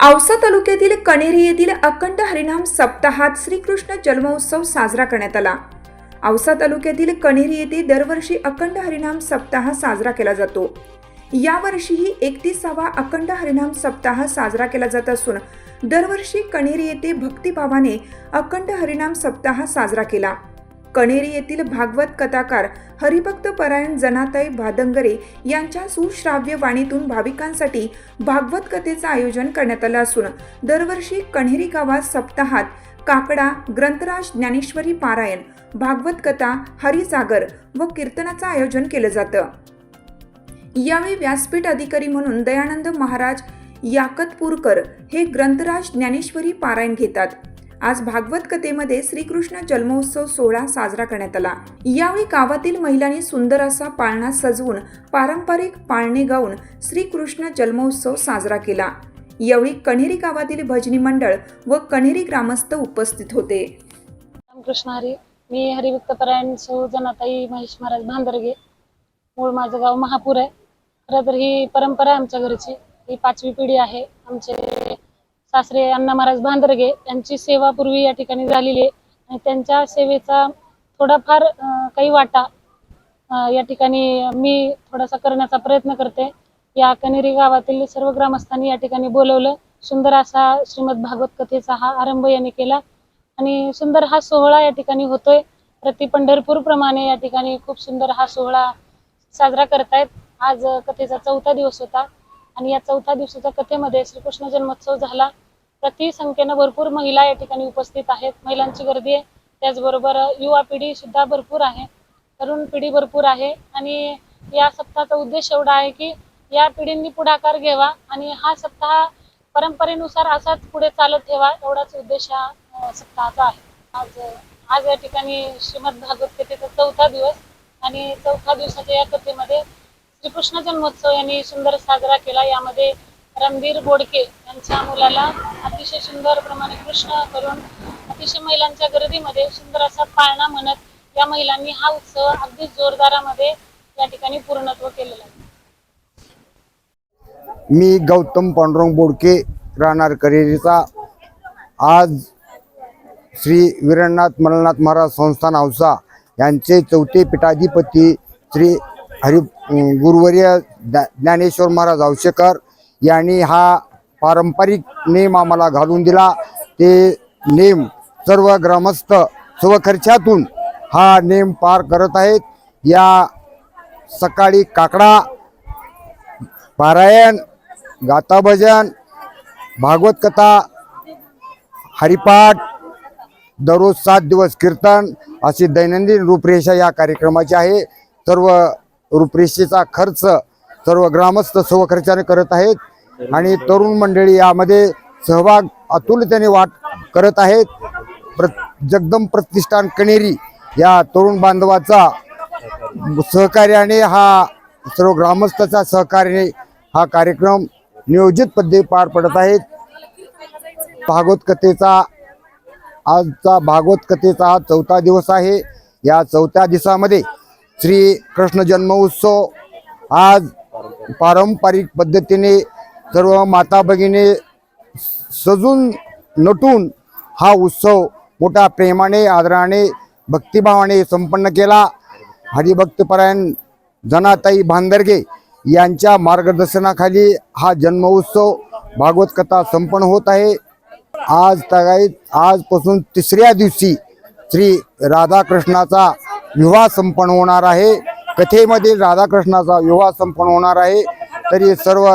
औसा तालुक्यातील कणेरी येथील अखंड हरिनाम सप्ताहात श्रीकृष्ण जन्मोत्सव साजरा करण्यात आला. औसा तालुक्यातील कणेरी येथे दरवर्षी अखंड हरिनाम सप्ताह साजरा केला जातो. यावर्षीही एकतीसावा अखंड हरिनाम सप्ताह साजरा केला जात असून दरवर्षी कणेरी येथे भक्तिभावाने अखंड हरिनाम सप्ताह साजरा केला. कणेरी येथील भागवत कथाकार हरिभक्त परायण जनाताई भादंगरे यांच्या सुश्राव्य वाणीतून भाविकांसाठी भागवत कथेचं आयोजन करण्यात आलं असून दरवर्षी कण्हेरी गावात सप्ताहात काकडा ग्रंथराज ज्ञानेश्वरी पारायण भागवत कथा हरिसागर व कीर्तनाचं आयोजन केलं जातं. यावेळी व्यासपीठ अधिकारी म्हणून दयानंद महाराज याकतपूरकर हे ग्रंथराज ज्ञानेश्वरी पारायण घेतात. आज भागवत कथेमध्ये श्रीकृष्ण जन्मोत्सव सोहळा साजरा करण्यात आला. यावेळी गावातील महिलांनी सुंदर असा पाळणा सजवून पारंपरिक पाळणे गाऊन श्रीकृष्ण जन्मोत्सव साजरा केला. यावेळी कण्हेरी गावातील भजनी मंडळ व कण्हेरी ग्रामस्थ उपस्थित होते. रामकृष्ण हरी मी हरिभक्त परायण सौ जनाताई महेश महाराज भांदरगे. मूळ माझं गाव महापूर आहे. खरं तर ही परंपरा आहे आमच्या घरची. ही पाचवी पिढी आहे. आमचे सासरे अण्णा महाराज भांदरगे यांची सेवा पूर्वी या ठिकाणी झालेली आहे. आणि त्यांच्या सेवेचा थोडाफार काही वाटा या ठिकाणी मी थोडासा करण्याचा प्रयत्न करते. या कनेरी गावातील सर्व ग्रामस्थांनी या ठिकाणी बोलवलं. सुंदर असा श्रीमद भागवत कथेचा हा आरंभ यांनी केला. आणि सुंदर हा सोहळा या ठिकाणी होतोय. प्रति पंढरपूर प्रमाणे या ठिकाणी खूप सुंदर हा सोहळा साजरा करतायत. आज कथेचा चौथा दिवस होता. आणि या चौथ्या दिवसाच्या कथेमध्ये श्रीकृष्ण जन्मोत्सव झाला. प्रति संख्येनं भरपूर महिला या ठिकाणी उपस्थित आहेत. महिलांची गर्दी आहे. त्याचबरोबर युवा पिढी सुद्धा भरपूर आहे. तरुण पिढी भरपूर आहे. आणि या सप्ताहाचा उद्देश एवढा आहे की या पिढींनी पुढाकार घ्यावा आणि हा सप्ताह परंपरेनुसार असाच पुढे चालत ठेवा एवढाच उद्देश हा सप्ताहाचा आहे. आज आज या ठिकाणी श्रीमद भागवत कथेचा चौथा दिवस आणि चौथ्या दिवसाच्या या कथेमध्ये श्रीकृष्ण जन्मोत्सव यांनी सुंदर साजरा केला. यामध्ये रणबीर बोडके यांच्या मुलाला अतिशय सुंदर प्रमाणे कृष्ण करून अतिशय महिलांच्या गर्दीमध्ये सुंदर असा पाळणा म्हणत या महिलांनी हा उत्सव अगदी जोरदारामध्ये या ठिकाणी पूर्णत्व केलेला आहे. मी गौतम पांडुरंग बोडके राहणार करेरीचा. आज श्री वीरनाथ मलनाथ महाराज संस्थान औसा यांचे चौथे पीठाधिपती श्री हरि गुरुवर्य ज्ञा ज्ञानेश्वर महाराज आवशेकर यांनी हा पारंपरिक नेम आम्हाला घालून दिला. ते नेम सर्व ग्रामस्थ स्वखर्चातून हा नेम पार करत आहेत. या सकाळी काकडा पारायण गाताभजन भागवत कथा हरिपाठ दररोज सात दिवस कीर्तन अशी दैनंदिन रूपरेषा या कार्यक्रमाची आहे. सर्व रूपरेषेचा खर्च सर्व ग्रामस्थ सर्व करत आहेत आणि तरुण मंडळी यामध्ये सहभाग अतुलतेने वाट करत आहेत. प्र जगदम प्रतिष्ठान कणेरी या तरुण बांधवाचा सहकार्याने हा सर्व ग्रामस्थाच्या सहकार्याने हा कार्यक्रम नियोजित पद्धती पार पडत आहेत. भागवत कथेचा आजचा भागवत कथेचा हा चौथा दिवस आहे. या चौथ्या दिवसामध्ये श्री कृष्ण जन्मोत्सव आज पारंपरिक पद्धतीने सर्व माता भगिनी सजून नटून हा उत्सव मोठ्या प्रेमाने आदराने भक्तिभावाने संपन्न केला. हरिभक्तपरायण जनाताई भांदरगे यांच्या मार्गदर्शनाखाली हा जन्मोत्सव भागवत कथा संपन्न होत आहे. आज तगाईत आजपासून तिसऱ्या दिवशी श्री राधाकृष्णाचा विवाह संपन्न होणार आहे. कथेमधील राधाकृष्णाचा विवाह संपन्न होणार आहे. तरी सर्व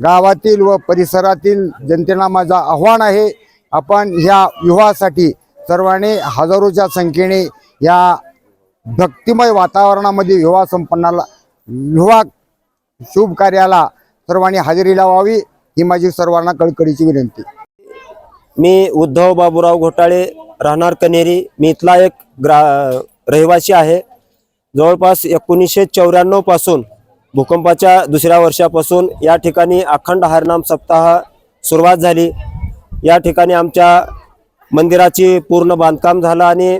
गावातील व परिसरातील जनतेला माझा आव्हान आहे. आपण ह्या विवाहासाठी सर्वांनी हजारोच्या संख्येने या भक्तिमय वातावरणामध्ये विवाह संपन्नाला विवाह शुभ कार्याला सर्वांनी हजेरी लावावी ही माझी सर्वांना कळकळीची विनंती. मी उद्धव बाबूराव घोटाळे राहणार कनेरी. मी इथला एक ग्रा रहिवासी आहे. जवळपास एकोणीसशे चौऱ्याण्णवपासून भूकंपाच्या दुसऱ्या वर्षापासून या ठिकाणी अखंड हरनाम सप्ताह सुरुवात झाली. या ठिकाणी आमच्या मंदिराची पूर्ण बांधकाम झालं आणि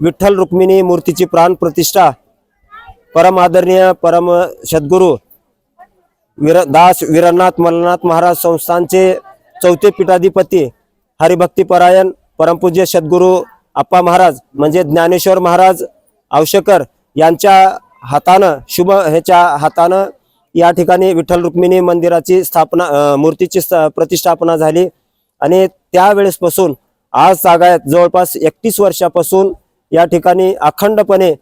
विठ्ठल रुक्मिणी मूर्तीची प्राण प्रतिष्ठा परम आदरणीय परम सद्गुरू वीर दास वीरनाथ मल्लनाथ महाराज संस्थानचे चौथे पीठाधिपती हरिभक्तीपरायण परमपूज्य सद्गुरू आप्पा महाराज म्हणजे ज्ञानेश्वर महाराज आवशेकर यांच्या हातानं शुभ ह्याच्या हातानं या ठिकाणी विठ्ठल रुक्मिणी मंदिराची स्थापना मूर्तीची प्रतिष्ठापना झाली. आणि त्यावेळेसपासून आज सागायत जवळपास एकतीस वर्षापासून या ठिकाणी अखंडपणे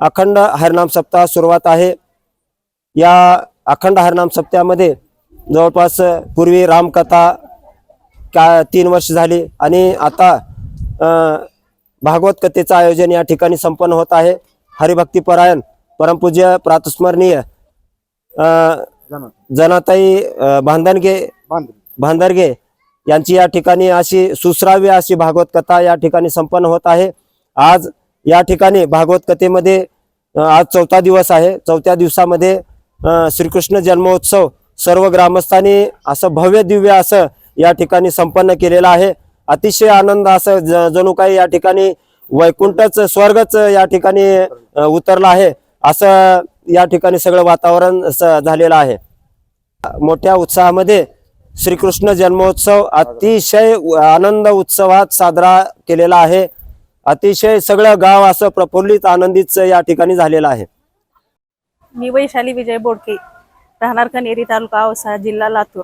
अखंड हरनाम सप्ताह सुरुवात आहे. या अखंड हरनाम सप्त्यामध्ये जवळपास पूर्वी रामकथा का तीन वर्ष झाली. आणि आता भागवत कथेचं आयोजन या ठिकाणी संपन्न होत आहे. हरिभक्तीपरायण परमपूज्य प्रातस्मरणीय जनाताई अं, बांधणगे यांची या ठिकाणी अशी सुश्राव्य अशी भागवत कथा या ठिकाणी संपन्न होत आहे. आज या ठिकाणी भागवत कथेमध्ये आज चौथा दिवस आहे. चौथ्या दिवसामध्ये श्रीकृष्ण जन्मोत्सव सर्व ग्रामस्थांनी असं भव्य दिव्य असं या ठिकाणी संपन्न केलेलं आहे. अतिशय आनंद असं ज- जणू काही या ठिकाणी वैकुंठच स्वर्गच या ठिकाणी उतरला उतरलं आहे. असं या ठिकाणी सगळं वातावरण झालेलं आहे. मोठ्या उत्साहामध्ये श्रीकृष्ण जन्मोत्सव अतिशय आनंद उत्सवात साजरा केलेला आहे. अतिशय सगळं गाव असं प्रफुल्लित आनंदीच या ठिकाणी झालेलं आहे. मी वैशाली विजय बोडके राहणार कनेरी तालुका औसा जिल्हा लातूर.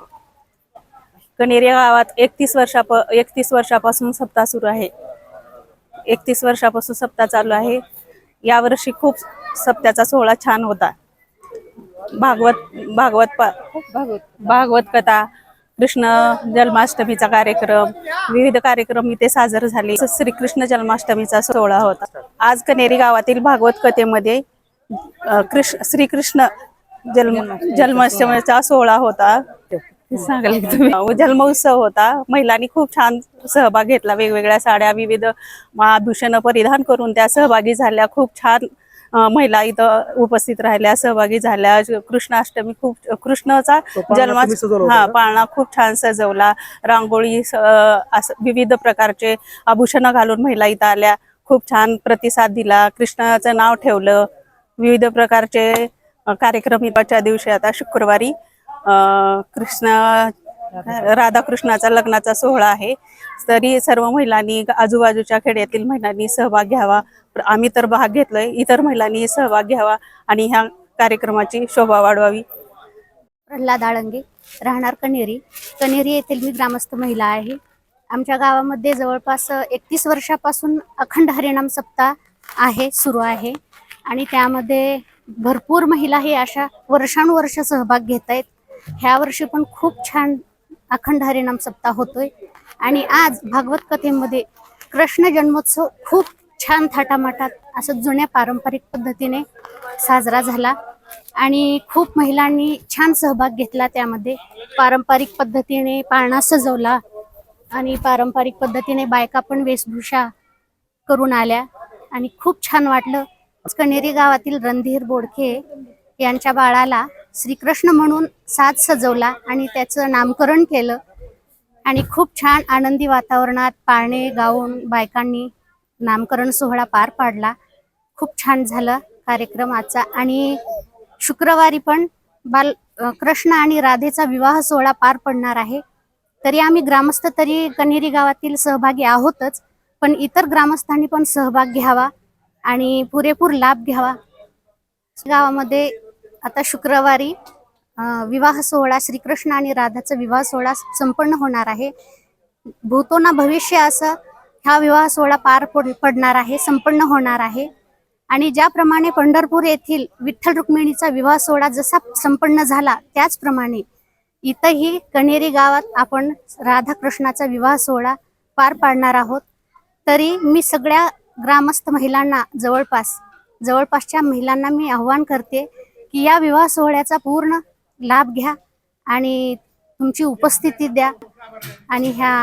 कनेरी गावात एकतीस वर्षाप एकतीस वर्षापासून सप्ताह सुरू आहे. एकतीस वर्षापासून सप्ताह चालू आहे. यावर्षी खूप सप्त्याचा सोहळा छान होता. भागवत भागवत पा- भागवत कथा कृष्ण जन्माष्टमीचा कार्यक्रम विविध कार्यक्रम इथे साजर झाले. श्रीकृष्ण जन्माष्टमीचा सोहळा होता. आज कनेरी गावातील भागवत कथेमध्ये कृष्ण श्रीकृष्ण जन्म जन्माष्टमीचा सोहळा होता. सांगाल का तुम्ही. जन्मोत्सव होता. महिलांनी खूप छान सहभाग घेतला. वेगवेगळ्या साड्या विविध आभूषणं परिधान करून त्या सहभागी झाल्या. खूप छान महिला इथं उपस्थित राहिल्या सहभागी झाल्या. कृष्णाष्टमी खूप कृष्णाचा जन्मा हा पाळणा खूप छान सजवला. रांगोळी विविध प्रकारचे आभूषणं घालून महिला इथं आल्या. खूप छान प्रतिसाद दिला. कृष्णाचं नाव ठेवलं. विविध प्रकारचे कार्यक्रम इथच्या दिवशी आता शुक्रवारी कृष्ण राधाकृष्णाचा लग्नाचा सोहळा आहे. तरी सर्व महिलांनी आजूबाजूच्या खेड्यातील महिलांनी सहभाग घ्यावा. आम्ही तर भाग घेतलोय इतर महिलांनी सहभाग घ्यावा आणि ह्या कार्यक्रमाची शोभा वाढवावी. प्रल्हाद आळंगे राहणार कनेरी कनेरी येथील मी ग्रामस्थ महिला आहे. आमच्या गावामध्ये जवळपास एकतीस वर्षापासून अखंड हरिणाम सप्ताह आहे सुरू आहे. आणि त्यामध्ये भरपूर महिला हे अशा वर्षानुवर्ष सहभाग घेत आहेत ह्या वर्षी पण खूप छान अखंड हरिनाम सप्ताह होतोय. आणि आज भागवत कथेमध्ये कृष्ण जन्मोत्सव खूप छान थाटामाटात असं जुन्या पारंपरिक पद्धतीने साजरा झाला. आणि खूप महिलांनी छान सहभाग घेतला त्यामध्ये. पारंपरिक पद्धतीने पाळणा सजवला आणि पारंपरिक पद्धतीने बायका पण वेशभूषा करून आल्या. आणि खूप छान वाटलं. कणेरी गावातील रणधीर बोडखे यांच्या बाळाला श्रीकृष्ण म्हणून साज सजवला आणि त्याचं नामकरण केलं. आणि खूप छान आनंदी वातावरणात पाळणे गाऊन बायकांनी नामकरण सोहळा पार पाडला. खूप छान झाला कार्यक्रम आजचा आणि शुक्रवारी पण बाल कृष्ण आणि राधेचा विवाह सोहळा पार पडणार आहे. तरी आम्ही ग्रामस्थ तरी कन्हेरी गावातील सहभागी आहोतच पण इतर ग्रामस्थांनी पण सहभाग घ्यावा आणि पुरेपूर लाभ घ्यावा. गावामध्ये आता शुक्रवारी विवाह सोहळा श्रीकृष्ण आणि राधाचा विवाह सोहळा संपन्न होणार आहे. भूतो ना भविष्य असं हा विवाह सोहळा पार पड पडणार आहे संपन्न होणार आहे. आणि ज्याप्रमाणे पंढरपूर येथील विठ्ठल रुक्मिणीचा विवाह सोहळा जसा संपन्न झाला त्याचप्रमाणे इथंही कणेरी गावात आपण राधाकृष्णाचा विवाह सोहळा पार पाडणार आहोत. तरी मी सगळ्या ग्रामस्थ महिलांना जवळपास जवळपासच्या महिलांना मी आव्हान करते की या विवाह सोहळ्याचा पूर्ण लाभ घ्या आणि तुमची उपस्थिती द्या आणि ह्या